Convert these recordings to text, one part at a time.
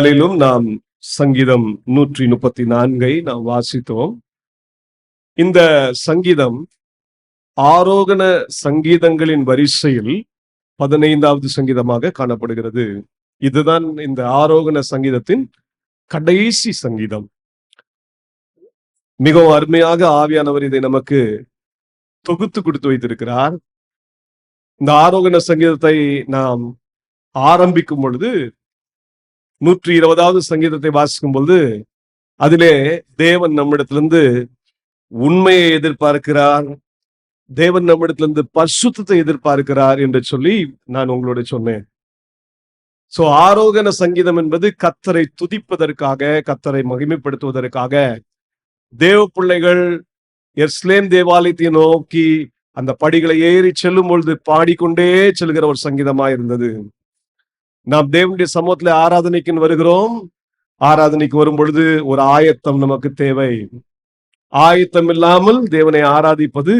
காலையிலும் நாம் சங்கீதம் நூற்றி முப்பத்தி நான்கை நாம் வாசித்தோம். இந்த சங்கீதம் ஆரோகண சங்கீதங்களின் வரிசையில் பதினைந்தாவது சங்கீதமாக காணப்படுகிறது. இதுதான் இந்த ஆரோகண சங்கீதத்தின் கடைசி சங்கீதம். மிகவும் அருமையாக ஆவியானவர் இதை நமக்கு தொகுத்து கொடுத்து வைத்திருக்கிறார். இந்த ஆரோகண சங்கீதத்தை நாம் ஆரம்பிக்கும் பொழுது நூற்றி இருபதாவது சங்கீதத்தை வாசிக்கும் பொழுது அதிலே தேவன் நம்மிடத்திலிருந்து உண்மையை எதிர்பார்க்கிறார். தேவன் நம்மிடத்திலிருந்து பரிசுத்தத்தை எதிர்பார்க்கிறார் என்று சொல்லி நான் உங்களோட சொன்னேன். சோ ஆரோகண சங்கீதம் என்பது கத்தரை துதிப்பதற்காக கத்தரை மகிமைப்படுத்துவதற்காக தேவ பிள்ளைகள் எஸ்லேம் தேவாலயத்தை நோக்கி அந்த படிகளை ஏறி செல்லும் பொழுது பாடிக்கொண்டே செல்கிற ஒரு சங்கீதமா இருந்தது நாம் தேவனுடைய சமூகத்துல ஆராதனைக்கு வருகிறோம். ஆராதனைக்கு வரும் பொழுது ஒரு ஆயத்தம் நமக்கு தேவை. ஆயத்தம் இல்லாமல் தேவனை ஆராதிப்பது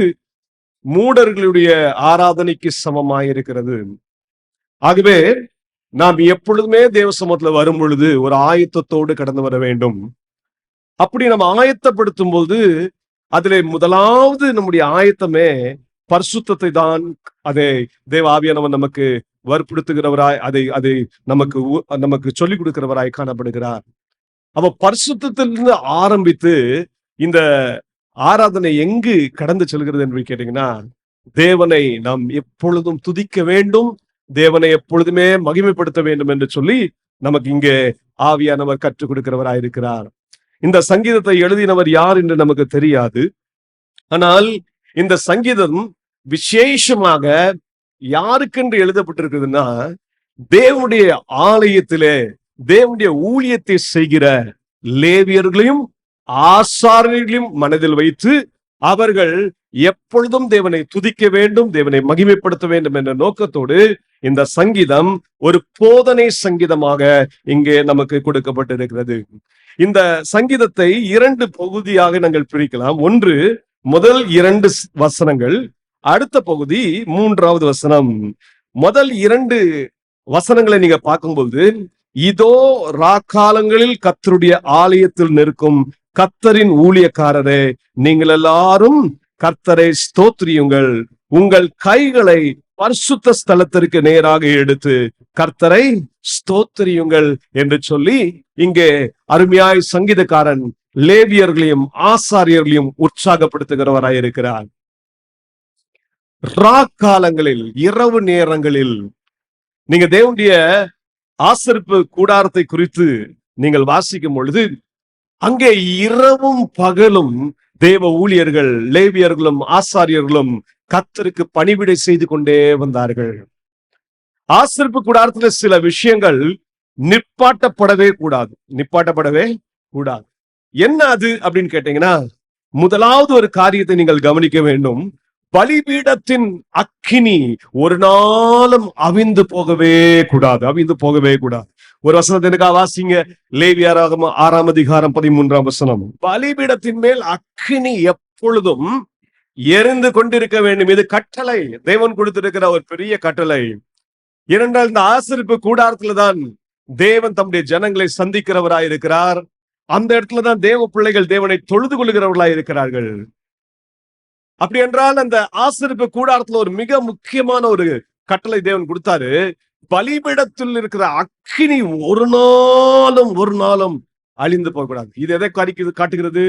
மூடர்களுடைய ஆராதனைக்கு சமமாயிருக்கிறது. ஆகவே நாம் எப்பொழுதுமே தேவ சமூகத்துல வரும் பொழுது ஒரு ஆயத்தத்தோடு கடந்து வர வேண்டும். அப்படி நம்ம ஆயத்தப்படுத்தும் போது அதிலே முதலாவது நம்முடைய ஆயத்தமே பரிசுத்தத்தை தான் அதை தேவ ஆவியானவன் நமக்கு வற்புறுத்துகிறவராய் அதை அதை நமக்கு நமக்கு சொல்லிக் கொடுக்கிறவராய் காணப்படுகிறார். அவ பரிசுத்திலிருந்து ஆரம்பித்து இந்த ஆராதனை எங்கு கடந்து செல்கிறது என்று கேட்டீங்கன்னா தேவனை நாம் எப்பொழுதும் துதிக்க வேண்டும் தேவனை எப்பொழுதுமே மகிமைப்படுத்த வேண்டும் என்று சொல்லி நமக்கு இங்கே ஆவியானவர் கற்றுக் கொடுக்கிறவராய் இருக்கிறார். இந்த சங்கீதத்தை எழுதினவர் யார் என்று நமக்கு தெரியாது. ஆனால் இந்த சங்கீதம் விசேஷமாக யாருக்கென்று எழுதப்பட்டிருக்குதுன்னா தேவனுடைய ஆலயத்திலே தேவனுடைய ஊழியத்தை செய்கிற லேவியர்களையும் ஆசாரியர்களையும் மனதில் வைத்து அவர்கள் எப்பொழுதும் தேவனை துதிக்க வேண்டும் தேவனை மகிமைப்படுத்த வேண்டும் என்ற நோக்கத்தோடு இந்த சங்கீதம் ஒரு போதனை சங்கீதமாக இங்கே நமக்கு கொடுக்கப்பட்டிருக்கிறது. இந்த சங்கீதத்தை இரண்டு பகுதியாக நாங்கள் பிரிக்கலாம். ஒன்று முதல் இரண்டு வசனங்கள் அடுத்த பகுதி மூன்றாவது வசனம். முதல் இரண்டு வசனங்களை நீங்க பார்க்கும்போது இதோ ராக்காலங்களில் கத்தருடைய ஆலயத்தில் நிற்கும் கத்தரின் ஊழியக்காரரே நீங்கள் எல்லாரும் கர்த்தரை ஸ்தோத்திரியுங்கள். உங்கள் கைகளை பரிசுத்த ஸ்தலத்திற்கு நேராக எடுத்து கர்த்தரை ஸ்தோத்திரியுங்கள் என்று சொல்லி இங்கே அருமையாய் சங்கீதக்காரன் லேவியர்களையும் ஆசாரியர்களையும் உற்சாகப்படுத்துகிறவராய் இருக்கிறார் ராக்காலங்களில் இரவு நேரங்களில் நீங்க தேவனுடைய ஆசரிப்பு கூடாரத்தை குறித்து நீங்கள் வாசிக்கும் பொழுது அங்கே இரவும் பகலும் தேவ ஊழியர்கள் லேவியர்களும் ஆசாரியர்களும் கத்தருக்கு பணிவிடை செய்து கொண்டே வந்தார்கள். ஆசிரிப்பு கூடாரத்துல சில விஷயங்கள் நிப்பாட்டப்படவே கூடாது. நிப்பாட்டப்படவே கூடாது. என்ன அது அப்படின்னு கேட்டீங்கன்னா முதலாவது ஒரு காரியத்தை நீங்கள் கவனிக்க வேண்டும். பலிபீடத்தின் அக்கினி ஒரு நாளும் அவிந்து போகவே கூடாது அவிந்து போகவே கூடாது. ஒரு வசனத்தை எனக்கா வாசிங்க? லேவியாராகம ஆறாம் அதிகாரம் பதிமூன்றாம் வசனம். பலிபீடத்தின் மேல் அக்கினி எப்பொழுதும் எரிந்து கொண்டிருக்க வேண்டும். இது கட்டளை. தேவன் கொடுத்திருக்கிற ஒரு பெரிய கட்டளை. இரண்டால் இந்த ஆசிரிப்பு கூடாரத்துல தான் தேவன் தம்முடைய ஜனங்களை சந்திக்கிறவராய் இருக்கிறார் அந்த இடத்துல தான் தேவ பிள்ளைகள் தேவனை தொழுது கொள்கிறவர்களாய் இருக்கிறார்கள் அப்படி என்றால் அந்த ஆசிரிப்பு கூடாரத்துல ஒரு மிக முக்கியமான ஒரு கட்டளை தேவன் கொடுத்தாரு. பலிபீடத்தில் இருக்கிற அக்கினி ஒரு நாளும் ஒரு நாளும் அழிந்து போகக்கூடாது. இது எதை காட்டிக்கிறது காட்டுகிறது?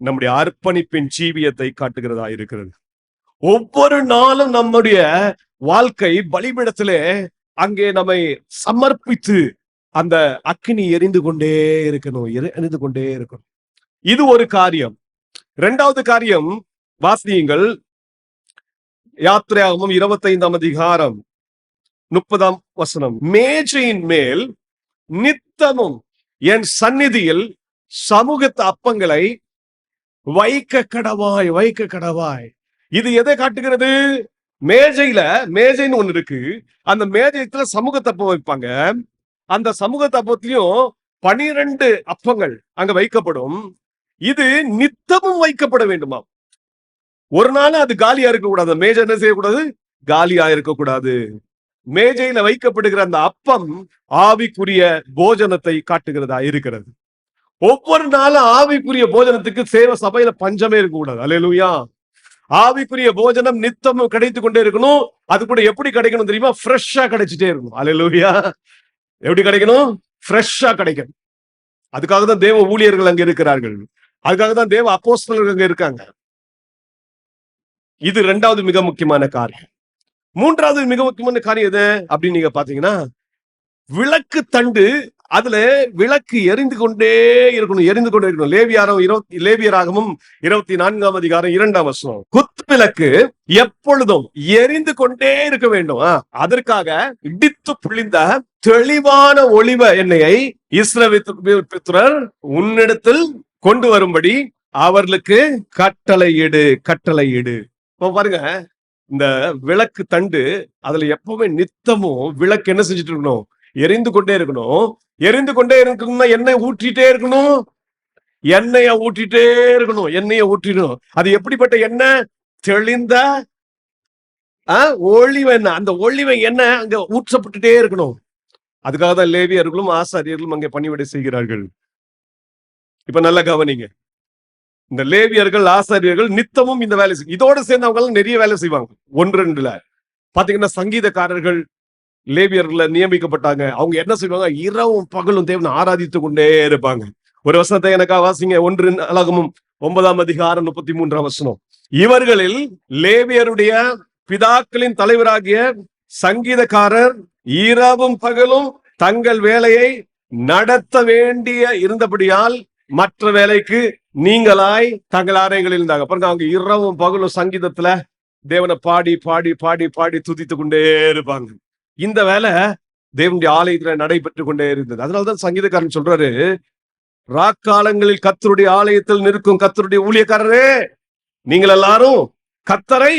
நம்முடைய அர்ப்பணிப்பின் ஜீவியத்தை காட்டுகிறதா இருக்கிறது. ஒவ்வொரு நாளும் நம்முடைய வாழ்க்கை பலிபீடத்திலே அங்கே நம்மை சமர்ப்பித்து அந்த அக்கினி எரிந்து கொண்டே இருக்கணும் எரிந்து கொண்டே இருக்கணும். இது ஒரு காரியம். இரண்டாவது காரியம் வாசியுங்கள். யாத்திரையாகவும் இருபத்தைந்தாம் அதிகாரம் முப்பதாம் வசனம். மேஜையின் மேல் நித்தமும் என் சந்நிதியில் சமூகத்து அப்பங்களை வைக்க கடவாய் வைக்க கடவாய். இது எதை காட்டுகிறது? மேஜையில மேஜைன்னு ஒண்ணு இருக்கு. அந்த மேஜைத்துல சமூகத்தப்பம் வைப்பாங்க. அந்த சமூகத்தப்பத்திலையும் பனிரெண்டு அப்பங்கள் அங்க வைக்கப்படும். இது நித்தமும் வைக்கப்பட வேண்டுமாம். ஒரு நாள் அது காலியா இருக்கக்கூடாது. மேஜை என்ன செய்யக்கூடாது? காலியா இருக்கக்கூடாது. மேஜையில வைக்கப்படுகிற அந்த அப்பம் ஆவிக்குரிய போஜனத்தை காட்டுகிறதா இருக்கிறது. ஒவ்வொரு நாளும் ஆவிக்குரிய போஜனத்துக்கு சேவ சபையில பஞ்சமே இருக்கக்கூடாது. அலையலுயா ஆவிக்குரிய போஜனம் நித்தமும் கிடைத்து கொண்டே இருக்கணும். அது கூட எப்படி கிடைக்கணும் தெரியுமா? ஃப்ரெஷ்ஷா கிடைச்சிட்டே இருக்கணும். அலையலுயா எப்படி கிடைக்கணும்? ஃப்ரெஷ்ஷா கிடைக்கணும். அதுக்காக தான் தேவ ஊழியர்கள் அங்க இருக்கிறார்கள். அதுக்காக தான் தேவ அப்போஸ்தலர்கள் அங்க இருக்காங்க. இது ரெண்டாவது மிக முக்கியமான காரியம். மூன்றாவது மிக முக்கியமான காரியம் எது? அப்படின்னு நீங்க பாத்தீங்கன்னா விளக்கு தண்டு அதுல விளக்கு எரிந்து கொண்டே இருக்கணும் எரிந்து கொண்டே இருக்கணும். லேவியாரம் இருபத்தி லேவியராகவும் இருபத்தி நான்காம் அதிகாரம் இரண்டாம் வருஷம் குத்து விளக்கு எப்பொழுதும் எரிந்து கொண்டே இருக்க வேண்டும். அதற்காக இடித்து புளிந்த தெளிவான ஒளிவ எண்ணெயை இஸ்ரவேல் உன்னிடத்தில் கொண்டு வரும்படி அவர்களுக்கு கட்டளையிடு கட்டளையிடு. இப்போ பாருங்க இந்த விளக்கு தண்டு அதுல எப்பவுமே நித்தமும் விளக்கு என்ன செஞ்சுட்டு இருக்கணும்? எரிந்து கொண்டே இருக்கணும். எரிந்து கொண்டே இருக்கணும்னா எண்ணெய் ஊற்றிட்டே இருக்கணும். எண்ணெய ஊற்றிட்டே இருக்கணும். எண்ணெய ஊற்றிடணும். அது எப்படிப்பட்ட எண்ணெய்? தெளிந்த ஆ, ஒளிவ அந்த ஒளிவ எண்ணெய் அங்க ஊற்றப்பட்டுட்டே இருக்கணும். அதுக்காக தான் லேவியர்களும் ஆசாரியர்களும் அங்கே பணிவிடை செய்கிறார்கள். இப்ப நல்லா கவனிங்க. இந்த லேவியர்கள் ஆசாரியர்கள் நித்தமும் இந்த வேலை செய்யும் இதோட சேர்ந்து அவங்க எல்லாம் நிறைய வேலை செய்வாங்க. ஒன்று ரெண்டுல. பாத்தீங்கன்னா சங்கீதக்காரர்கள் லேவியர்ல நியமிக்கப்பட்டாங்க. அவங்க என்ன செய்வாங்க? இரவும் பகலும் தேவனை ஆராதித்து கொண்டே இருப்பாங்க. ஒரு வசனத்தை எனக்கா வாசிங்க. ஒன்று அழகமும் ஒன்பதாம் அதிகாரம் முப்பத்தி மூன்றாம் வசனம். இவர்களில் லேவியருடைய பிதாக்களின் தலைவராகிய சங்கீதக்காரர் இரவும் பகலும் தங்கள் வேலையை நடத்த வேண்டிய இருந்தபடியால் மற்ற வேலைக்கு நீங்களாய் தங்கள் ஆலயங்களில் இருந்தாங்க. பாருங்க அவங்க இரவும் பகலும் சங்கீதத்துல தேவனை பாடி பாடி பாடி பாடி துதித்து கொண்டே இருப்பாங்க. இந்த வேலை தேவனுடைய ஆலயத்துல நடைபெற்று கொண்டே இருந்தது. அதனாலதான் சங்கீதக்காரன் சொல்றாரு ராக்காலங்களில் கத்தருடைய ஆலயத்தில் நிற்கும் கத்தருடைய ஊழியக்காரரே நீங்கள் எல்லாரும் கத்தரை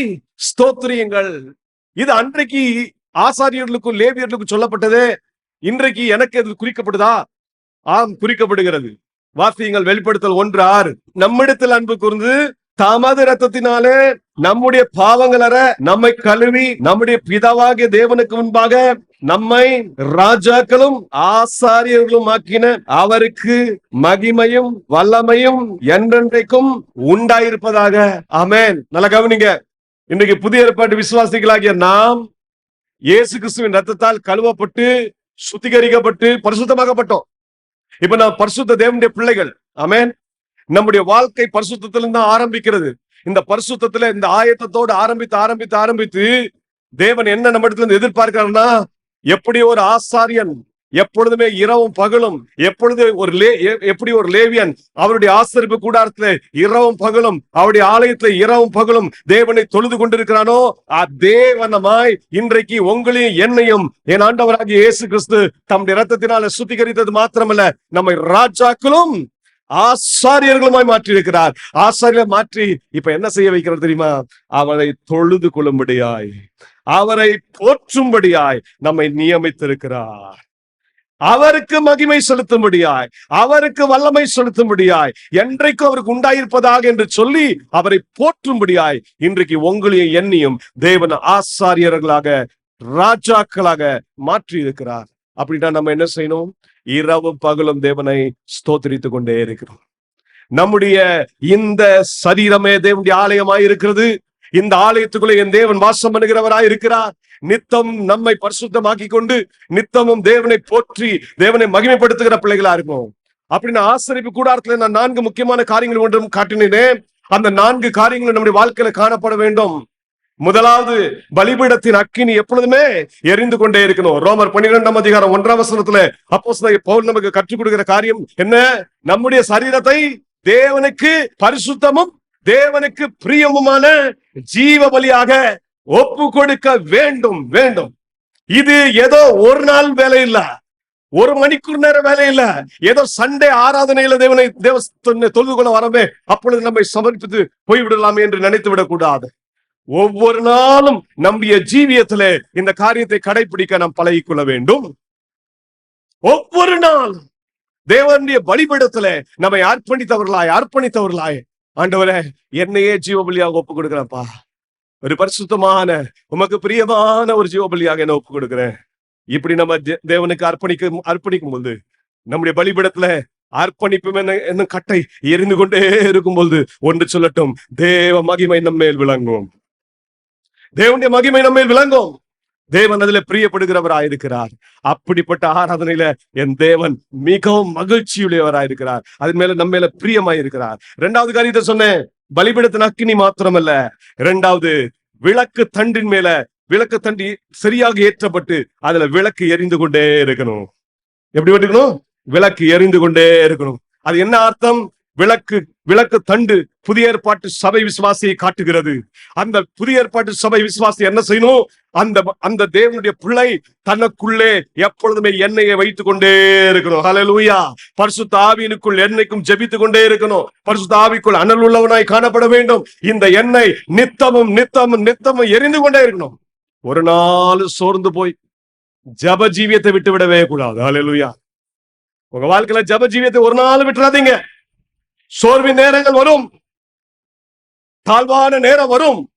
ஸ்தோத்திரியுங்கள். இது அன்றைக்கு ஆசாரியர்களுக்கும் லேவியர்களுக்கும் சொல்லப்பட்டது. இன்றைக்கு எனக்கு இது குறிக்கப்படுதா? ஆம் குறிக்கப்படுகிறது. வாசியங்கள் வெளிப்படுத்தல் ஒன்று ஆறு. நம்மிடத்தில் அன்பு கூர்ந்து தமது ரத்தத்தினாலே நம்முடைய பாவங்கள் அற நம்மை கழுவி நம்முடைய பிதாவாகிய தேவனுக்கு முன்பாக நம்மை ராஜாக்களும் ஆசாரியர்களும் ஆக்கின அவருக்கு மகிமையும் வல்லமையும் என்றென்றைக்கும் உண்டாயிருப்பதாக. அமேன் நல்ல கவனிங்க. இன்றைக்கு புதிய ஏற்பாட்டு விசுவாசிகளாகிய நாம் இயேசு கிறிஸ்துவின் ரத்தத்தால் கழுவப்பட்டு சுத்திகரிக்கப்பட்டு பரிசுத்தமாக்கப்பட்டோம். இப்ப நான் பரிசுத்த தேவனுடைய பிள்ளைகள். அமேன் நம்முடைய வாழ்க்கை பரிசுத்திலிருந்து தான் ஆரம்பிக்கிறது. இந்த பரிசுத்தத்துல இந்த ஆயத்தத்தோடு ஆரம்பித்து ஆரம்பித்து ஆரம்பித்து தேவன் என்ன நம்ம இடத்துல இருந்து எதிர்பார்க்கிறாருன்னா எப்படி ஒரு ஆசாரியன் எப்பொழுதுமே இரவும் பகலும் எப்பொழுது ஒரு லே எப்படி ஒரு லேவியன் அவருடைய ஆசிரிப்பு கூடாரத்துல இரவும் பகலும் அவருடைய ஆலயத்துல இரவும் பகலும் தேவனை தொழுது கொண்டிருக்கிறானோ அதே இன்றைக்கு உங்களையும் என்னையும் என் ஆண்டவராகிய இயேசு கிறிஸ்து தம்முடைய ரத்தத்தினால சுத்திகரித்தது மாத்திரமல்ல நம்மை ராஜாக்களும் ஆசாரியர்களுமாய் மாற்றி இருக்கிறார் ஆசாரியர் மாற்றி இப்ப என்ன செய்ய வைக்கிறது தெரியுமா? அவரை தொழுது கொள்ளும்படியாய் அவரை போற்றும்படியாய் நம்மை நியமித்திருக்கிறார். அவருக்கு மகிமை செலுத்தும்படியாய் அவருக்கு வல்லமை செலுத்தும்படியாய் என்றைக்கும் அவருக்கு உண்டாயிருப்பதாக என்று சொல்லி அவரை போற்றும்படியாய் இன்றைக்கு உங்களையும் எண்ணியும் தேவன் ஆசாரியர்களாக ராஜாக்களாக மாற்றி இருக்கிறார் அப்படின்னா நம்ம என்ன செய்யணும்? இரவும் பகலும் தேவனை ஸ்தோத்திரித்துக் கொண்டே இருக்கிறோம். நம்முடைய இந்த சரீரமே தேவனுடைய ஆலயமாய் இருக்கிறது இந்த ஆலயத்துக்குள்ளே என் தேவன் வாசம் பண்ணுகிறவராய் இருக்கிறார் நித்தம் நம்மை பரிசுத்தமாக்கி கொண்டு நித்தமும் தேவனை போற்றி தேவனை மகிமைப்படுத்துகிற பிள்ளைகளா இருக்கும் அப்படின்னு ஆசிரியப்பு கூடாரத்துல நான் நான்கு முக்கியமான காரியங்கள் ஒன்றும் காட்டினேன். அந்த நான்கு காரியங்கள் நம்முடைய வாழ்க்கையில காணப்பட வேண்டும். முதலாவது பலிபீடத்தின் அக்கினி எப்பொழுதுமே எரிந்து கொண்டே இருக்கணும். ரோமர் பன்னிரெண்டாம் அதிகாரம் ஒன்றாம் வசனத்துல அப்போ பவுல் நமக்கு கற்றுக் கொடுக்கிற காரியம் என்ன? நம்முடைய சரீரத்தை தேவனுக்கு பரிசுத்தமும் தேவனுக்கு பிரியமுமான ஜீவ பலியாக ஒப்பு கொடுக்க வேண்டும் வேண்டும். இது ஏதோ ஒரு நாள் வேலை இல்ல. ஒரு மணிக்கூர் நேரம் வேலை இல்ல. ஏதோ சண்டே ஆராதனையில தேவனை தேவ தொழுது கொள்ள வரவே அப்பொழுது நம்மை சமர்ப்பித்து போய்விடலாமே என்று நினைத்து விடக்கூடாது. ஒவ்வொரு நாளும் நம்முடைய ஜீவியத்திலே இந்த காரியத்தை கடைபிடிக்க நாம் பழகிக்கொள்ள வேண்டும். ஒவ்வொரு நாள் தேவனுடைய பலிபீடத்துல நம்மை அர்ப்பணித்தவர்களாய் அர்ப்பணித்தவர்களாய். ஆண்டவரே என்னையே ஜீவ பலியாக ஒப்பு கொடுக்கிறப்பா ஒரு பரிசுத்தமான உமக்கு பிரியமான ஒரு ஜீவபலியாக என்ன ஒப்பு கொடுக்கிறேன். இப்படி நம்ம தேவனுக்கு அர்ப்பணிக்க அர்ப்பணிக்கும் போது நம்முடைய பலிபிடத்துல அர்ப்பணிப்பும் என்ன என்ன கட்டை எரிந்து கொண்டே இருக்கும்போது ஒன்று சொல்லட்டும் தேவ மகிமை நம்மேல் விளங்கும் தேவனுடைய மகிமை நம்மேல் விளங்கும் தேவன் அதுல பிரியப்படுகிறவராயிருக்கிறார் அப்படிப்பட்ட ஆராதனையில என் தேவன் மிகவும் மகிழ்ச்சியுடையவராயிருக்கிறார் அது மேல நம்ம மேல பிரியமாயிருக்கிறார் இரண்டாவது காரியத்தை சொன்னேன். பலிபீடத்தின் அக்கினி மாத்திரமல்ல. இரண்டாவது விளக்கு தண்டின் மேல விளக்கு தண்டி சரியாக ஏற்றப்பட்டு அதுல விளக்கு எரிந்து கொண்டே இருக்கணும். எப்படி இருக்கணும் விளக்கு எரிந்து கொண்டே இருக்கணும். அது என்ன அர்த்தம்? விளக்கு விளக்கு தண்டு புதிய ஏற்பாட்டு சபை விசுவாசியை காட்டுகிறது. அந்த புதிய ஏற்பாட்டு சபை விசுவாசி என்ன செய்யணும்? அந்த அந்த தேவனுடைய பிள்ளை தனக்குள்ளே எப்பொழுதுமே எண்ணெயை வைத்துக் கொண்டே இருக்கணும். ஹலலூயா பரிசு ஆவியினுக்குள் எண்ணெய்க்கும் ஜெபித்துக் கொண்டே இருக்கணும். பரிசு தாவிக்குள் அனல் உள்ளவனாய் காணப்பட வேண்டும். இந்த எண்ணெய் நித்தமும் நித்தமும் நித்தமும் எரிந்து கொண்டே இருக்கணும். ஒரு நாள் சோர்ந்து போய் ஜப ஜீவியத்தை விட்டு விடவே கூடாது. ஹலலூயா உங்க வாழ்க்கையில ஜப ஜீவியத்தை ஒரு நாள் விட்டுறாதீங்க. சோர்வின் நேரங்கள் வரும். தாழ்வான நேரம் வரும்.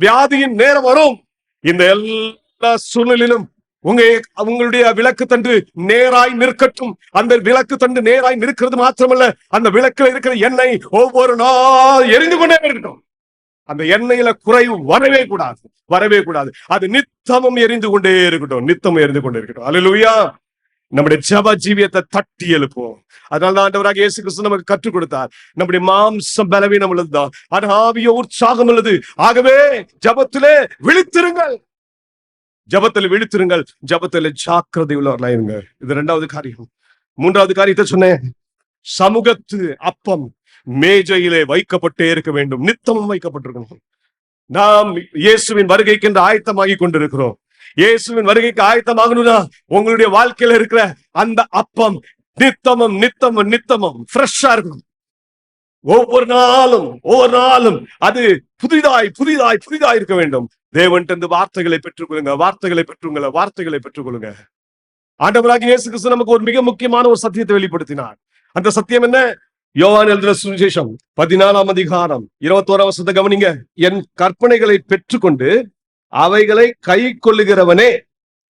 வியாதியின் நேரம் வரும். இந்த எல்லா சூழ்நிலையிலும் உங்க உங்களுடைய விளக்கு தண்டு நேராய் நிற்கட்டும். அந்த விளக்கு தண்டு நேராய் நிற்கிறது மாத்திரமல்ல அந்த விளக்குல இருக்கிற எண்ணெய் ஒவ்வொரு நாள் எரிந்து கொண்டே இருக்கட்டும். அந்த எண்ணெயில குறைவு வரவே கூடாது வரவே கூடாது. அது நித்தமும் எரிந்து கொண்டே இருக்கட்டும் நித்தமும் எரிந்து கொண்டே இருக்கட்டும். அலுவயா நம்முடைய ஜப ஜீவியத்தை தட்டி எழுப்புவோம். அதனால தான் ஆண்டவராக இயேசு கிறிஸ்து நமக்கு கற்றுக் கொடுத்தார். நம்முடைய மாம்சம் பலவீனம் உள்ளதுதான் ஆனா ஆவிய உற்சாகம் உள்ளது. ஆகவே ஜபத்திலே விழித்திருங்கள். ஜபத்தில் விழித்திருங்கள். ஜபத்தில் ஜாக்கிரதை உள்ளவர்களா இருங்க. இது ரெண்டாவது காரியம். மூன்றாவது காரியத்தை சொன்னேன். சமூகத்து அப்பம் மேஜையிலே வைக்கப்பட்டே இருக்க வேண்டும். நித்தமும் வைக்கப்பட்டிருக்கணும். நாம் இயேசுவின் வருகைக்கு என்று ஆயத்தமாகி கொண்டிருக்கிறோம். இயேசுவின் வருகைக்கு ஆயத்தமாகணும்னா உங்களுடைய வாழ்க்கையில இருக்கிற அந்த அப்பம் நித்தமும் நித்தமும் நித்தமும் ஃப்ரெஷ்ஷா இருக்கும் ஒவ்வொரு நாளும் ஒவ்வொரு நாளும் அது புதிதாய் புதிதாய் புதிதாய் இருக்க வேண்டும். தேவன்ட்டு இந்த வார்த்தைகளை பெற்றுக்கொள்ளுங்க வார்த்தைகளை பெற்றுக்கொள்ளுங்க வார்த்தைகளை பெற்றுக்கொள்ளுங்க. ஆண்டவராக இயேசு கிறிஸ்து நமக்கு ஒரு மிக முக்கியமான ஒரு சத்தியத்தை வெளிப்படுத்தினார். அந்த சத்தியம் என்ன? யோவான் எழுதின சுவிசேஷம் பதினாலாம் அதிகாரம் இருபத்தோராம் வருஷத்தை கவனிங்க. என் கற்பனைகளை பெற்றுக்கொண்டு அவைகளை கை கொள்ளுகிறவனே.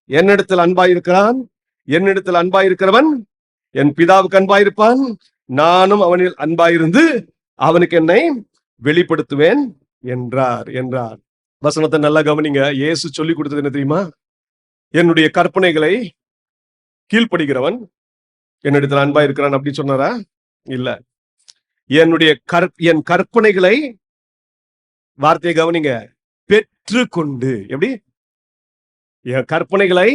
என்னிடத்தில் அன்பாயிருக்கிறான். என்னிடத்தில் அன்பாயிருக்கிறவன் என் பிதாவுக்கு அன்பாயிருப்பான். நானும் அவனில் அன்பாயிருந்து அவனுக்கு என்னை வெளிப்படுத்துவேன் என்றார் என்றார். வசனத்தை நல்லா கவனிங்க. இயேசு சொல்லி கொடுத்தது என்ன தெரியுமா? என்னுடைய கற்பனைகளை கீழ்ப்படுகிறவன் என்னிடத்தில் அன்பா இருக்கிறான் அப்படின்னு சொன்னாரா? இல்ல. என்னுடைய கற் என் கற்பனைகளை வார்த்தையை கவனிங்க. பெற்று கொண்டு எப்படி? என் கற்பனைகளை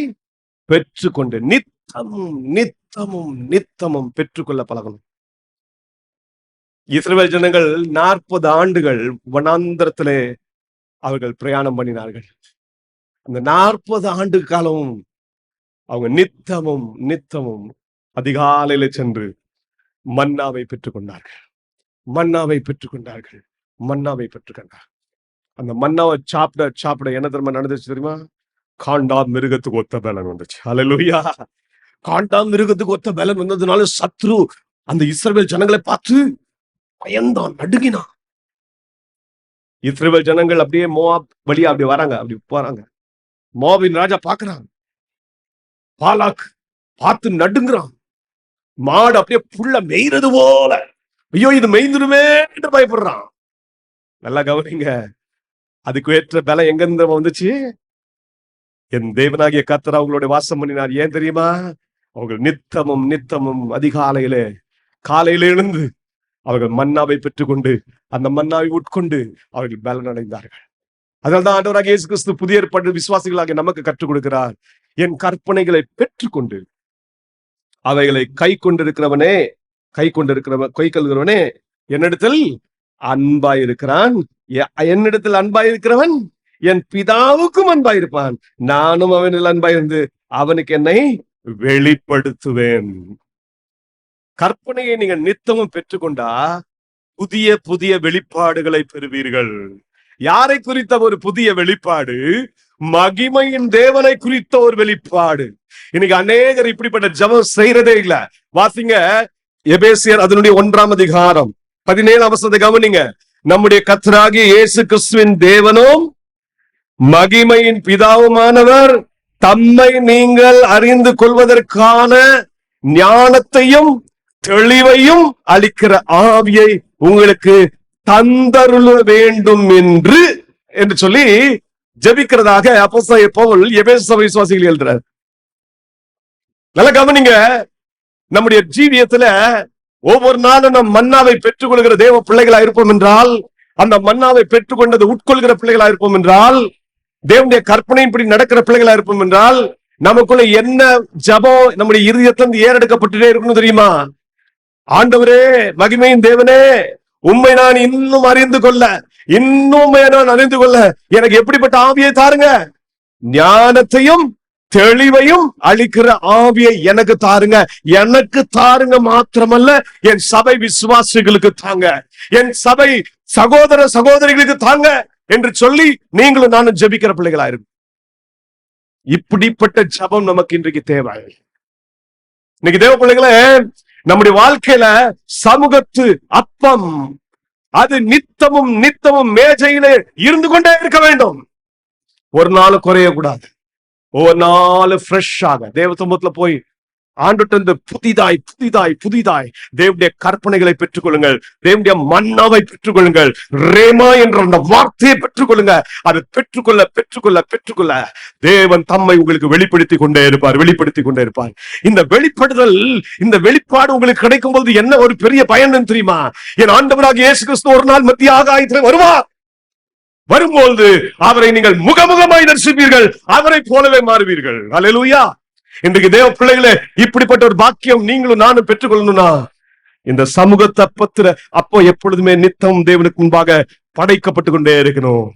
பெற்றுக்கொண்டு நித்தமும் நித்தமும் நித்தமும் பெற்றுக்கொள்ள பழகணும். இஸ்ரேல் ஜனங்கள் நாற்பது ஆண்டுகள் வனாந்தரத்திலே அவர்கள் பிரயாணம் பண்ணினார்கள். அந்த நாற்பது ஆண்டு காலமும் அவங்க நித்தமும் நித்தமும் அதிகாலையில சென்று மன்னாவை பெற்றுக்கொண்டார்கள். மன்னாவை பெற்றுக்கொண்டார்கள். மன்னாவை பெற்றுக்கொண்டார் அந்த மன்னாவை சாப்பிட சாப்பிட என்ன தெரியுமா நடந்துச்சு தெரியுமா? காண்டா மிருகத்துக்கு ஒத்த பலன் வந்துச்சு. அலலுயா காண்டா மிருகத்துக்கு ஒத்த பலன் வந்ததுனால சத்ரு அந்த இஸ்ரவேல் ஜனங்களை பார்த்து பயந்தான் நடுங்கினான் இஸ்ரவேல் ஜனங்கள் அப்படியே மோவாப் வழியா அப்படி வராங்க. அப்படி போறாங்க. மோவின் ராஜா பாக்குறான் பாலாக் பார்த்து நடுங்குறான். மாடு அப்படியே புள்ள மேய்றது போல. ஐயோ இது மெய்ந்துருமே என்று பயப்படுறான். நல்லா கவனிங்க. அதுக்கு ஏற்ற பலம் எங்க வந்துச்சு? என் தேவனாகிய கத்தர் அவங்களுடைய வாசம் பண்ணினார். ஏன் தெரியுமா? அவங்க நித்தமும் நித்தமும் அதிகாலையிலே காலையில எழுந்து அவர்கள் மன்னாவை பெற்றுக்கொண்டு அந்த மன்னாவை உட்கொண்டு அவர்கள் பலன் அடைந்தார்கள் அதனால்தான் ஆண்டவராக இயேசு கிறிஸ்து புதிய ஏற்பாடு விசுவாசிகளாக நமக்கு கற்றுக் கொடுக்கிறார். என் கற்பனைகளை பெற்றுக்கொண்டு அவைகளை கை கொண்டிருக்கிறவனே கை கொண்டிருக்கிறவன் கை கொள்கிறவனே என்னிடத்தில் அன்பாயிருக்கிறான். இருக்கிறான் என்னிடத்தில் அன்பாயிருக்கிறவன் என் பிதாவுக்கும் அன்பாயிருப்பான். நானும் அவனில் அன்பாயிருந்து அவனுக்கு என்னை வெளிப்படுத்துவேன். கற்பனையை நீங்கள் நித்தமும் பெற்றுக்கொண்டா புதிய புதிய வெளிப்பாடுகளை பெறுவீர்கள். யாரை குறித்த ஒரு புதிய வெளிப்பாடு? மகிமையின் தேவனை குறித்த ஒரு வெளிப்பாடு. இன்னைக்கு அநேகர் இப்படிப்பட்ட ஜெபம் செய்யறதே இல்ல. வாசிங்க எபேசியர் அதனுடைய ஒன்றாம் அதிகாரம். பதினேழாம் வசனத்தை கவனிங்க. நம்முடைய கத்தராகிய இயேசு கிறிஸ்துவின் தேவனும் மகிமையின் பிதாவுமானவர் தம்மை நீங்கள் அறிந்து கொள்வதற்கான ஞானத்தையும் தெளிவையும் அளிக்கிற ஆவியை உங்களுக்கு தந்தருள வேண்டும் என்று என்று சொல்லி ஜெபிக்கிறதாக அப்போஸ்தலனாகிய பவுல் எபேச சபை விசுவாசிகள் எழுதுறார். நல்ல கவனிங்க. நம்முடைய ஜீவியத்துல ஒவ்வொரு நாளும் நம் மன்னாவை பெற்றுக்கொள்கிற தேவ பிள்ளைகளா இருப்போம் என்றால் அந்த மன்னாவை பெற்றுக்கொண்டது உட்கொள்கிற பிள்ளைகளா இருப்போம் என்றால் தேவனுடைய கற்பனையின்படி நடக்கிற பிள்ளைகளா இருப்போம் என்றால் நமக்குள்ள என்ன ஜபம் நம்முடைய இருதயத்திலிருந்து ஏறெடுக்கப்பட்டுட்டே இருக்கணும் தெரியுமா? ஆண்டவரே மகிமையின் தேவனே உண்மை நான் இன்னும் அறிந்து கொள்ள இன்னும் உம்மை நான் அறிந்து கொள்ள எனக்கு எப்படிப்பட்ட ஆவியை தாருங்க? ஞானத்தையும் தெளிவையும் அளிக்கிற ஆவியை எனக்கு தாருங்க. எனக்கு தாருங்க மாத்திரமல்ல என் சபை விசுவாசிகளுக்கு தாங்க. என் சபை சகோதர சகோதரிகளுக்கு தாங்க என்று சொல்லி நீங்களும் நானும் ஜெபிக்கிற பிள்ளைகளா இருக்கும் இப்படிப்பட்ட ஜபம் நமக்கு இன்றைக்கு தேவை. இன்னைக்கு தேவ பிள்ளைகளே நம்முடைய வாழ்க்கையில சமூகத்து அப்பம் அது நித்தமும் நித்தமும் மேஜையிலே இருந்து கொண்டே இருக்க வேண்டும். ஒரு நாள் குறைய கூடாது ஒவ்வொரு நாள் ஃப்ரெஷ்ஷாக ஆக. தேவ சமூகத்துல போய் ஆண்டுட்டு புதிதாய் புதிதாய் புதிதாய் தேவனுடைய கற்பனைகளை பெற்றுக்கொள்ளுங்கள். தேவனுடைய மன்னாவை பெற்றுக்கொள்ளுங்கள். ரேமா என்ற அந்த வார்த்தையை பெற்றுக்கொள்ளுங்க. அதை பெற்றுக்கொள்ள பெற்றுக்கொள்ள பெற்றுக்கொள்ள தேவன் தம்மை உங்களுக்கு வெளிப்படுத்தி கொண்டே இருப்பார் வெளிப்படுத்தி கொண்டே இருப்பார். இந்த வெளிப்படுதல் இந்த வெளிப்பாடு உங்களுக்கு கிடைக்கும் போது என்ன ஒரு பெரிய பயன் தெரியுமா? என் ஆண்டவராக இயேசு கிறிஸ்து ஒரு நாள் மத்திய ஆகாயத்தில் வருவார். வரும்போது அவரை நீங்கள் முகமுகமாய் தரிசிப்பீர்கள் அவரை போலவே மாறுவீர்கள். அல்லேலூயா இன்றைக்கு தேவ பிள்ளைகளே இப்படிப்பட்ட ஒரு பாக்கியம் நீங்களும் நானும் பெற்றுக்கொள்ளணும்னா இந்த சமூகத்தை தப்பத்துல அப்போ எப்பொழுதுமே நித்தம் தேவனுக்கு முன்பாக படைக்கப்பட்டு கொண்டே இருக்கணும்.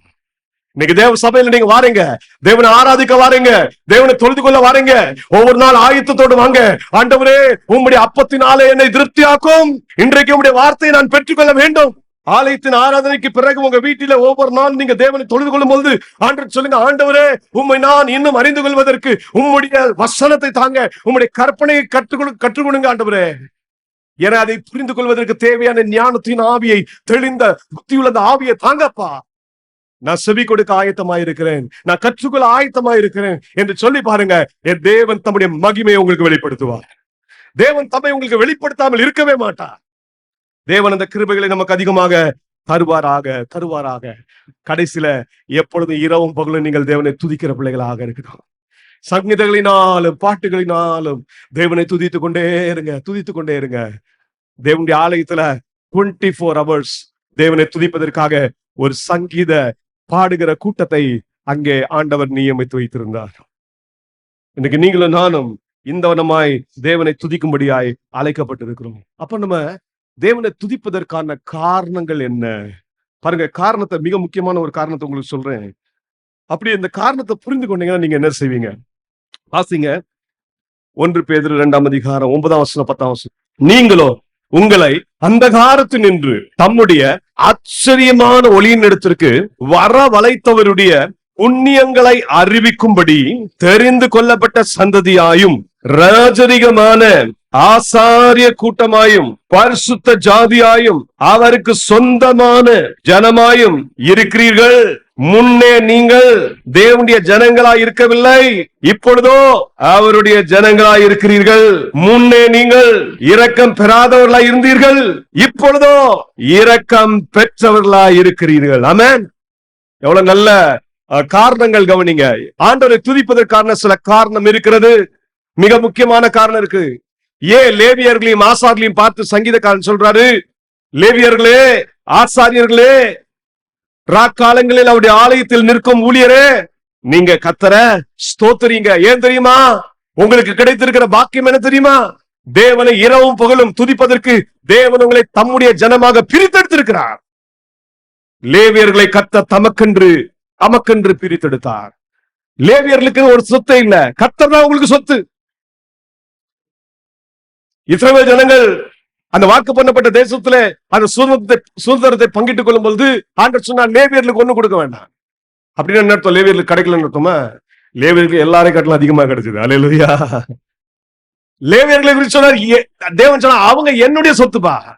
இன்னைக்கு தேவ சபையில நீங்க வாரீங்க. தேவனை ஆராதிக்க வாரீங்க. தேவனை தொழுது கொள்ள வாரீங்க. ஒவ்வொரு நாள் ஆயுத்தத்தோடு வாங்க. ஆண்டவரே உம்முடைய அப்பத்தினாலே என்னை திருப்தியாக்கும். இன்றைக்கு உம்முடைய வார்த்தையை நான் பெற்றுக்கொள்ள வேண்டும். ஆலயத்தின் ஆராதனைக்கு பிறகு உங்க வீட்டில ஒவ்வொரு நாள் நீங்க தேவனை தொழுது கொள்ளும் போது ஆண்டு சொல்லுங்க ஆண்டவரே உம்மை நான் இன்னும் அறிந்து கொள்வதற்கு உம்முடைய வசனத்தை தாங்க உம்முடைய கற்பனையை கற்றுக்கொடு கற்றுக்கொடுங்க ஆண்டவரே. என அதை புரிந்து கொள்வதற்கு தேவையான ஞானத்தின் ஆவியை தெளிந்த புத்தியுள்ள அந்த ஆவியை தாங்கப்பா. நான் செவி கொடுக்க ஆயத்தமா இருக்கிறேன் நான் கற்றுக்கொள்ள ஆயத்தமா இருக்கிறேன் என்று சொல்லி பாருங்க என் தேவன் தம்முடைய மகிமையை உங்களுக்கு வெளிப்படுத்துவார். தேவன் தம்மை உங்களுக்கு வெளிப்படுத்தாமல் இருக்கவே மாட்டார். தேவன் அந்த கிருபைகளை நமக்கு அதிகமாக தருவாராக தருவாராக. கடைசியில எப்பொழுதும் இரவும் பகலும் நீங்கள் தேவனை துதிக்கிற பிள்ளைகளாக இருக்கணும் சங்கீதங்களினாலும் பாட்டுகளினாலும் தேவனை துதித்துக் கொண்டே இருங்க துதித்துக் கொண்டே இருங்க. தேவனுடைய ஆலயத்துல டுவெண்ட்டி ஃபோர் ஹவர்ஸ் தேவனை துதிப்பதற்காக ஒரு சங்கீத பாடுகிற கூட்டத்தை அங்கே ஆண்டவர் நியமித்து வைத்திருந்தார். இன்னைக்கு நீங்களும் நானும் இந்த வனமாய் தேவனை துதிக்கும்படியாய் அழைக்கப்பட்டிருக்கிறோம். அப்ப நம்ம தேவனை துதிப்பதற்கான காரணங்கள் என்ன? பாருங்க காரணத்தை மிக முக்கியமான ஒரு காரணத்தை உங்களுக்கு சொல்றேன். அப்படி இந்த காரணத்தை புரிந்து கொண்டீங்கன்னா நீங்க என்ன செய்வீங்க? வாசிங்க. ஒன்று பேதர் இரண்டாம் அதிகாரம் ஒன்பதாம் வருஷம் பத்தாம் வருஷம் நீங்களோ உங்களை அந்தகாரத்து நின்று தம்முடைய ஆச்சரியமான ஒளியின் இடத்திற்கு வர வளைத்தவருடைய புண்ணியங்களை அறிவிக்கும்படி தெரிந்து கொள்ளப்பட்ட சந்ததியாயும் ராஜரிகமான ஆசாரிய கூட்டமாயும் பரிசுத்த ஜாதியாயும் அவருக்கு சொந்தமான ஜனமாயும் இருக்கிறீர்கள். முன்னே நீங்கள் தேவனுடைய ஜனங்களா இருக்கவில்லை இப்பொழுதோ அவருடைய ஜனங்களா இருக்கிறீர்கள். முன்னே நீங்கள் இரக்கம் பெறாதவர்களா இருந்தீர்கள் இப்பொழுதோ இரக்கம் பெற்றவர்களா இருக்கிறீர்கள். ஆமேன். எவ்வளவு நல்ல காரணங்கள் கவனிங்க. ஆண்டவரை துதிப்பதற்கான சில காரணம் இருக்கிறது. மிக முக்கியமான காரணம் இருக்கு. ஏன் லேவியர்களையும் ஆசாரியர்களையும் பார்த்து சங்கீதக்காரன் சொல்றாரு? லேவியர்களே ஆசாரியர்களே ராக்காலங்களில் அவருடைய ஆலயத்தில் நிற்கும் ஊழியரே நீங்க கத்தர ஸ்தோத்திரீங்க. ஏன் தெரியுமா? உங்களுக்கு கிடைத்திருக்கிற பாக்கியம் என்ன தெரியுமா? தேவனை இரவும் புகழும் துதிப்பதற்கு தேவன் உங்களை தம்முடைய ஜனமாக பிரித்தெடுத்திருக்கிறார். லேவியர்களை கத்த தமக்கென்று தமக்கென்று பிரித்தெடுத்தார். லேவியர்களுக்கு ஒரு சொத்தை இல்ல. கத்தர் தான் உங்களுக்கு சொத்து. இஸ்ரவேல் ஜனங்கள் அந்த வாக்கு பண்ணப்பட்ட தேசத்துல அந்த சுதந்திரத்தை சுதந்திரத்தை பங்கிட்டுக் கொள்ளும் பொழுது ஆண்டர் சொன்னா லேவியர்களுக்கு ஒண்ணு கொடுக்க வேண்டாம். அப்படின்னு என்ன அர்த்தம்? லேவியர்களுக்கு கிடைக்கலன்னு அர்த்தமா? லேவியர்களுக்கு எல்லாரையும் காட்டிலும் அதிகமா கிடைச்சது. அலையலுயா லேவியர்களை குறித்து சொன்னார் "ஏ- தேவன் சொன்னா அவங்க என்னுடைய சொத்துப்பா?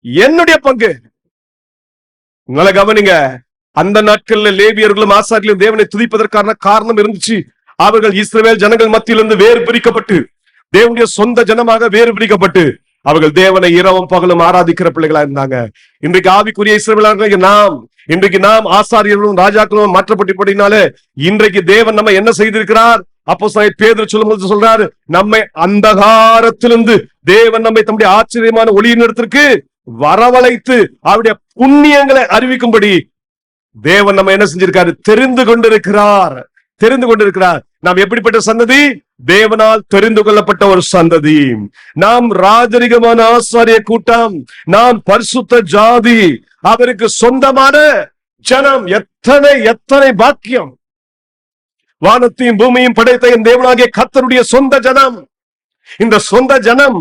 என்னுடைய பங்கு? உங்களை கவனிங்க அந்த நாட்கள்ல லேவியர்களும் ஆசாரிகளும் தேவனை துதிப்பதற்கான காரணம் இருந்துச்சு. அவர்கள் இஸ்ரவேல் ஜனங்கள் மத்தியிலிருந்து வேறு பிரிக்கப்பட்டு தேவனுடைய சொந்த ஜனமாக வேறு பிரிக்கப்பட்டு அவர்கள் தேவனை இரவும் பகலும் ஆராதிக்கிற பிள்ளைகளா இருந்தாங்க. இன்றைக்கு ஆவிக்குரிய இஸ்ரவேலர்கள் நாம் இன்றைக்கு நாம் ஆசாரியர்களும் ராஜாக்களும் மாற்றப்பட்டபடினாலே இன்றைக்கு தேவன் நம்ம என்ன செய்திருக்கிறார்? அப்போ பேதர் சொல்லும்போது சொல்றாரு நம்மை அந்தகாரத்திலிருந்து தேவன் நம்மை தம்முடைய ஆச்சரியமான ஒளியின் இடத்திற்கு வரவழைத்து அவருடைய புண்ணியங்களை அறிவிக்கும்படி தேவன் நம்ம என்ன செஞ்சிருக்காரு? தெரிந்து கொண்டிருக்கிறார். தெரிந்து கொண்டிருக்கிறார். நாம் எப்படிப்பட்ட சந்ததி? தேவனால் தெரிந்து கொள்ளப்பட்ட ஒரு சந்ததி. நாம் ராஜரிகமான ஆசாரிய கூட்டம். நாம் பரிசுத்த ஜாதி. அவருக்கு சொந்தமான ஜனம். எத்தனை எத்தனை பாக்கியம். வானத்தையும் பூமியும் படைத்த என் தேவனாகிய கத்தருடைய சொந்த ஜனம். இந்த சொந்த ஜனம்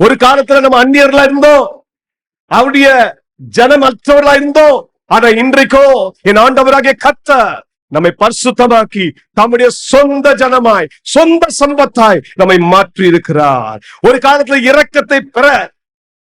ஒரு காலத்துல நம்ம அந்நியர்களா இருந்தோம் அவருடைய ஜனம் அற்றவர்களா இருந்தோம் ஆனா இன்றைக்கோ என் ஆண்டவராகிய கத்தர் நம்மை பரிசுத்தமாக்கி தம்முடைய சொந்த ஜனமாய் சொந்த சம்பத்தாய் நம்மை மாற்றி இருக்கிறார் ஒரு காலத்துல இரக்கத்தை பெற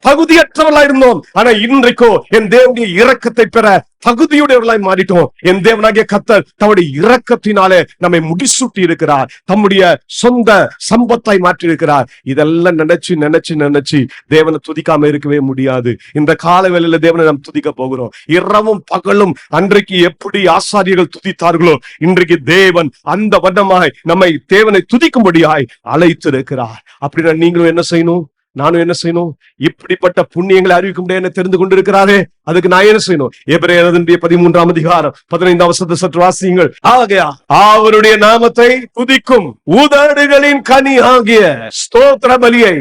தகுதியற்றவர்களா இருந்தோம் ஆனா இன்றைக்கோ என் தேவனுடைய இரக்கத்தை பெற தகுதியுடையவர்களாய் மாறிட்டோம். என் தேவனாகிய கத்தர் தம்முடைய இரக்கத்தினாலே நம்மை முடிசூட்டி இருக்கிறார் தம்முடைய சொந்த சம்பத்தாய் மாற்றி இருக்கிறார் இதெல்லாம் நினைச்சு நினைச்சு நினைச்சு தேவனை துதிக்காம இருக்கவே முடியாது. இந்த கால வேலையில தேவனை நாம் துதிக்க போகிறோம். இரவும் பகலும் அன்றைக்கு எப்படி ஆசாரியர்கள் துதித்தார்களோ இன்றைக்கு தேவன் அந்த வண்ணமாய் நம்மை தேவனை துதிக்கும்படியாய் அழைத்திருக்கிறார். அப்படின்னா நீங்களும் என்ன செய்யணும்? நானும் என்ன செய்யணும்? இப்படிப்பட்ட புண்ணியங்களை அறிவிக்க முடியாது தெரிந்து கொண்டிருக்கிறாரே. அதுக்கு நான் என்ன செய்யணும்? எபிரேயனுடைய பதிமூன்றாம் அதிகாரம் பதினைந்தாம் வருஷத்தை சற்று வாசியுங்கள். ஆகையா அவருடைய நாமத்தை துதிக்கும் உதடுகளின் கனி ஆகிய ஸ்தோத்திர பலியை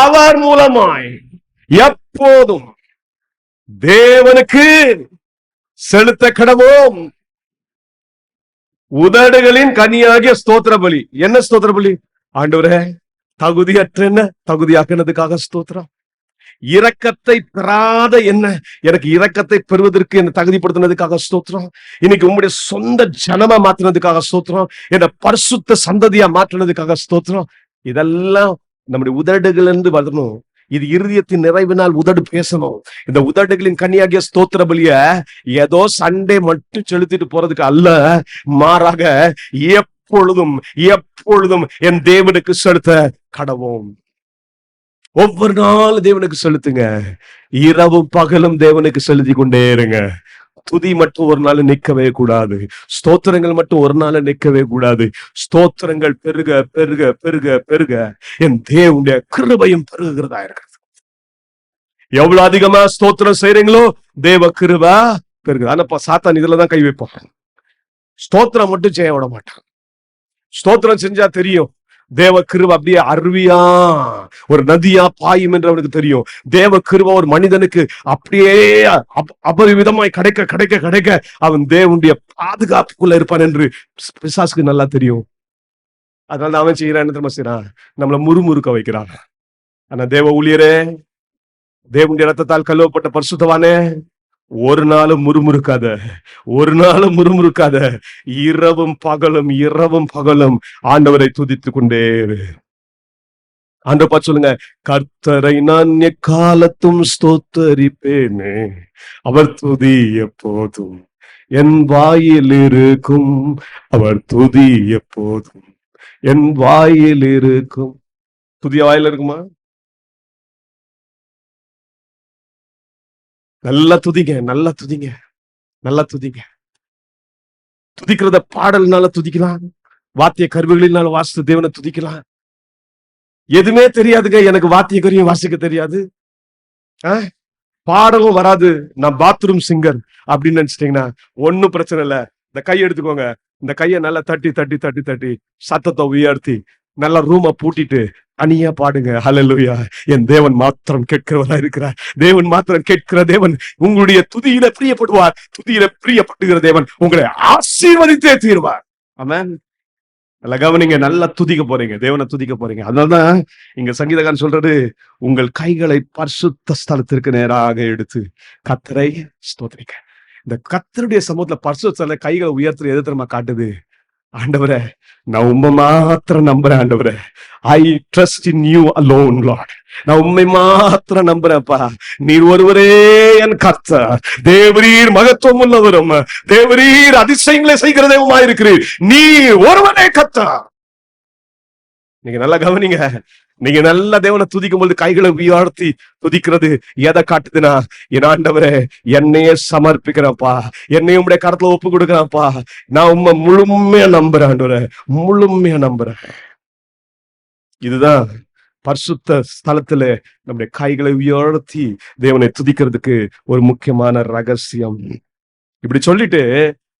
அவர் மூலமாய் எப்போதும் தேவனுக்கு செலுத்த கடவோம். உதடுகளின் கனியாகிய ஸ்தோத்திர பலி என்ன ஸ்தோத்திர பலி ஆண்டவரே தகுதியற்ற என்ன தகுதியாக்குனதுக்காக ஸ்தோத்திரம். இரக்கத்தை பெறாத என்ன? எனக்கு இரக்கத்தை பெறுவதற்கு என்ன தகுதிப்படுத்தினதுக்காக ஸ்தோத்திரம். இன்னைக்கு உங்களுடைய சொந்த ஜனமா மாத்தினதுக்காக ஸ்தோத்திரம். என்ன பரிசுத்த சந்ததியா மாற்றினதுக்காக ஸ்தோத்திரம். இதெல்லாம் நம்முடைய உதடுகள் இருந்து வரணும். இது இறுதியத்தின் நிறைவினால் உதடு பேசணும். இந்த உதடுகளின் கன்னியாகிய ஸ்தோத்திர பலிய ஏதோ சண்டே மட்டும் செலுத்திட்டு போறதுக்கு அல்ல. மாறாக எப்பொழுதும் எப்பொழுதும் என் தேவனுக்கு செலுத்த கடவோம். ஒவ்வொரு நாள் தேவனுக்கு செலுத்துங்க. இரவும் பகலும் தேவனுக்கு செலுத்தி கொண்டே இருங்க. துதி மட்டும் ஒரு நாள் நிக்கவே கூடாது. ஸ்தோத்திரங்கள் மட்டும் ஒரு நாள் நிற்கவே கூடாது. ஸ்தோத்திரங்கள் பெருக பெருக பெருக பெருக. என் தேவனுடைய கிருபையும் பெருகிறதா இருக்கிறது. எவ்வளவு அதிகமா ஸ்தோத்திரம் செய்யறீங்களோ தேவ கிருபா பெருகுது. ஆனா சாத்தான் இதுலதான் கை வைப்பான். ஸ்தோத்திரம் மட்டும் செய்ய விட மாட்டான். ஸ்தோத்திரம் செஞ்சா தெரியும். தேவ கிருவ அப்படியே அருவியா ஒரு நதியா பாயும் என்று அவனுக்கு தெரியும். தேவ கிருவ ஒரு மனிதனுக்கு அப்படியே அபரிவிதமாய் கிடைக்க கிடைக்க கிடைக்க அவன் தேவனுடைய பாதுகாப்புக்குள்ள இருப்பான் என்று பிசாசுக்கு நல்லா தெரியும். அதனால அவன் செய்யறான் என்ன தெரியுமா செய்யறான் நம்மளை முறுமுறுக்க வைக்கிறான். ஆனா தேவ ஊழியரே தேவனுடைய ரத்தத்தால் கழுவப்பட்ட பரிசுத்தவானே ஒரு நாளும் முறுமுறுக்காத ஒரு நாளும் முறுமுறுக்காத. இரவும் பகலும் இரவும் பகலும் ஆண்டவரை துதித்துக் கொண்டே இரு. பார்த்து சொல்லுங்க கர்த்தரை நான் எக்காலத்தும் ஸ்தோத்தரிப்பேனே. அவர் துதி எப்போதும் என் வாயில் இருக்கும் அவர் துதி எப்போதும் என் வாயில் இருக்கும். துதிய வாயில் இருக்குமா? நல்லா துதிங்க நல்லா துதிங்க நல்லா துதிங்க. துதிக்கிறத பாடல்னால துதிக்கலாம் வாத்திய கருவிகளினால வாசித்து தேவனை துதிக்கலாம். எதுவுமே தெரியாதுங்க எனக்கு வாத்திய கருவியும் வாசிக்க தெரியாது. ஆ? பாடலும் வராது நான் பாத்ரூம் சிங்கர் அப்படின்னு நினைச்சிட்டீங்கன்னா ஒன்னும் பிரச்சனை இல்ல. இந்த கை எடுத்துக்கோங்க. இந்த கையை நல்லா தட்டி தட்டி தட்டி தட்டி சத்தத்தை உயர்த்தி நல்லா ரூமை பூட்டிட்டு தனியா பாடுங்க. ஹalleluya என் தேவன் மாத்திரம் கேட்கிறவரா இருக்கிறார். தேவன் மாத்திரம் கேட்கிற தேவன் உங்களுடைய துதியில பிரியப்படுவார். துதியில பிரியப்படுகிற தேவன் உங்களை ஆசீர்வதித்தே தீர்வார். ஆமென் நல்லா கவனிங்க. நல்லா துதிக்க போறீங்க. தேவனை துதிக்க போறீங்க. அதனாலதான் இங்க சங்கீதக்காரன் சொல்றது உங்கள் கைகளை பரிசுத்த ஸ்தலத்திற்கு நேராக எடுத்து கத்தரை ஸ்தோத்திரிக்க. இந்த கத்தருடைய சமூகத்துல பரிசுத்த கைகளை உயர்த்துற எது தெரியுமா காட்டுது? ஆண்டவரே நான் உண்மை மாத்திரம் நம்புறேன் ஆண்டவரே. I trust in you alone Lord நான் உண்மை மாத்திரம் நம்புறேன்ப்பா. நீர் ஒருவரே என் கர்த்தர். தேவரீர் மகத்துவம் உள்ளவரும் தேவரீர் அதிசயங்களை செய்கிற தெய்வமா இருக்கிறீர் நீ ஒருவனே கர்த்தர். நீங்க நல்லா கவனிங்க. நீங்க நல்ல தேவனை துதிக்கும் பொழுது கைகளை உயர்த்தி துதிக்கிறது. எதை காட்டுதுன்னா என் ஆண்டவரே என்னையே சமர்ப்பிக்கிறேன்ப்பா என்னையும் உடைய கரத்துல ஒப்பு கொடுக்குறேன்ப்பா நான் உண்மை முழுமையா நம்புறேன் ஆண்டவரே. முழுமையா நம்புறேன். இதுதான் பரிசுத்த ஸ்தலத்துல நம்முடைய கைகளை உயர்த்தி தேவனை துதிக்கிறதுக்கு ஒரு முக்கியமான ரகசியம். இப்படி சொல்லிட்டு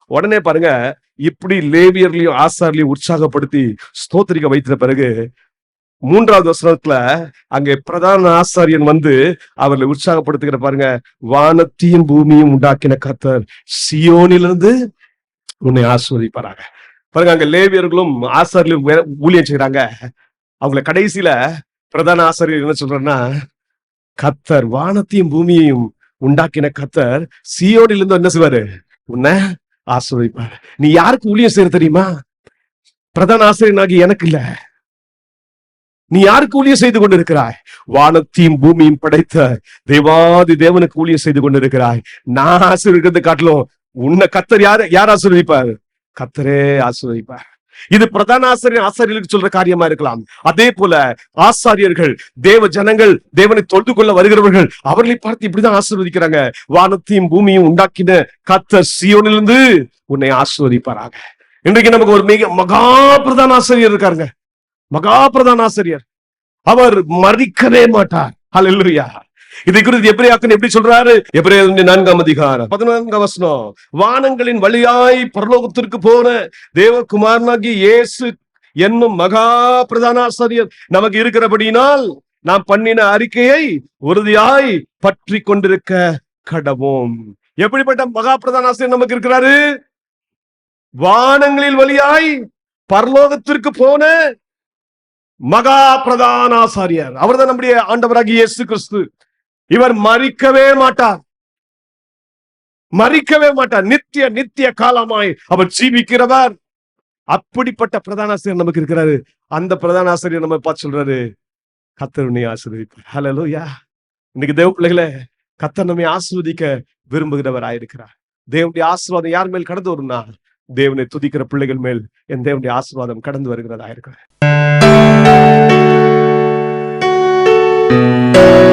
உடனே பாருங்க இப்படி லேவியர்லயும் ஆசார்லயும் உற்சாகப்படுத்தி ஸ்தோத்திரிக்க வைத்த பிறகு மூன்றாவது வசனத்துல அங்கே பிரதான ஆசாரியன் வந்து அவர்களை உற்சாகப்படுத்துகிற பாருங்க. வானத்தையும் பூமியும் உண்டாக்கின கத்தர் சியோனிலிருந்து உன்னை ஆஸ்வதிப்பாராங்க பாருங்க அங்க லேவியர்களும் ஆசாரியும் ஊழியம் செய்யறாங்க அவங்கள கடைசியில பிரதான ஆசாரியர் என்ன சொல்றேன்னா கத்தர் வானத்தையும் பூமியையும் உண்டாக்கின கத்தர் சியோனிலிருந்து என்ன செய்வாரு? உன்னை ஆஸ்வதிப்பார் நீ யாருக்கு ஊழியம் செய்யற தெரியுமா? பிரதான ஆசிரியனாகி எனக்கு இல்ல. நீ யாருக்கு ஊழியம் செய்து கொண்டிருக்கிறாய்? வானத்தையும் பூமியும் படைத்த தேவாதி தேவனுக்கு ஊழியம் செய்து கொண்டிருக்கிறாய். நான் ஆசீர்வதிக்கிறது காட்டிலும் உன்னை கத்தர் யார் யார் ஆசீர்வதிப்பார்? கத்தரே ஆசீர்வதிப்பார். இது பிரதான ஆசிரியர் ஆசிரியர்களுக்கு சொல்ற காரியமா இருக்கலாம். அதே போல ஆசாரியர்கள் தேவ ஜனங்கள் தேவனை தொழுது கொள்ள வருகிறவர்கள் அவர்களை பார்த்து இப்படிதான் ஆசீர்வதிக்கிறாங்க. வானத்தையும் பூமியும் உண்டாக்கின கத்தர் சியோனிலிருந்து உன்னை ஆசீர்வதிப்பாராங்க இன்றைக்கு நமக்கு ஒரு மிக மகா பிரதான ஆசிரியர் இருக்காருங்க. மகா பிரதான ஆசிரியர். அவர் மறிக்கவே மாட்டார். ஹalleluya இதை குறித்து எப்ரேயாக்கன் எப்படி சொல்றாரு? எப்படி நான்காம் அதிகாரம் பதினான்காம் வசனம். வானங்களின் வழியாய் பரலோகத்திற்கு போன தேவகுமாரனாகி இயேசு என்னும் மகா பிரதான ஆசிரியர் நமக்கு இருக்கிறபடியினால் நாம் பண்ணின அறிக்கையை உறுதியாய் பற்றி கொண்டிருக்க கடவோம். எப்படிப்பட்ட மகா பிரதான ஆசிரியர் நமக்கு இருக்கிறாரு? வானங்களில் வழியாய் பரலோகத்திற்கு போன மகா பிரதான ஆசாரியர். அவர்தான் நம்முடைய ஆண்டவராகிய இயேசு கிறிஸ்து. இவர் மறிக்கவே மாட்டார். மறிக்கவே மாட்டார். நித்திய நித்திய காலமாய் அவர் ஜீவிக்கிறவர். அப்படிப்பட்ட பிரதான ஆசிரியர் நமக்கு இருக்கிறாரு. அந்த பிரதான ஆசிரியர் நம்ம பார்த்து சொல்றாரு கத்தர் ஆசிரியர் ஹலோ யா இன்னைக்கு தேவ பிள்ளைகளை கத்தர் நம்மை ஆசிர்வதிக்க விரும்புகிறவர் ஆயிருக்கிறார் தேவனுடைய ஆசீர்வாதம் யார் மேல் கடந்து வரும்னா தேவனை துதிக்கிற பிள்ளைகள் மேல் என் தேவனுடைய ஆசீர்வாதம் கடந்து வருகிறதா இருக்கிறார்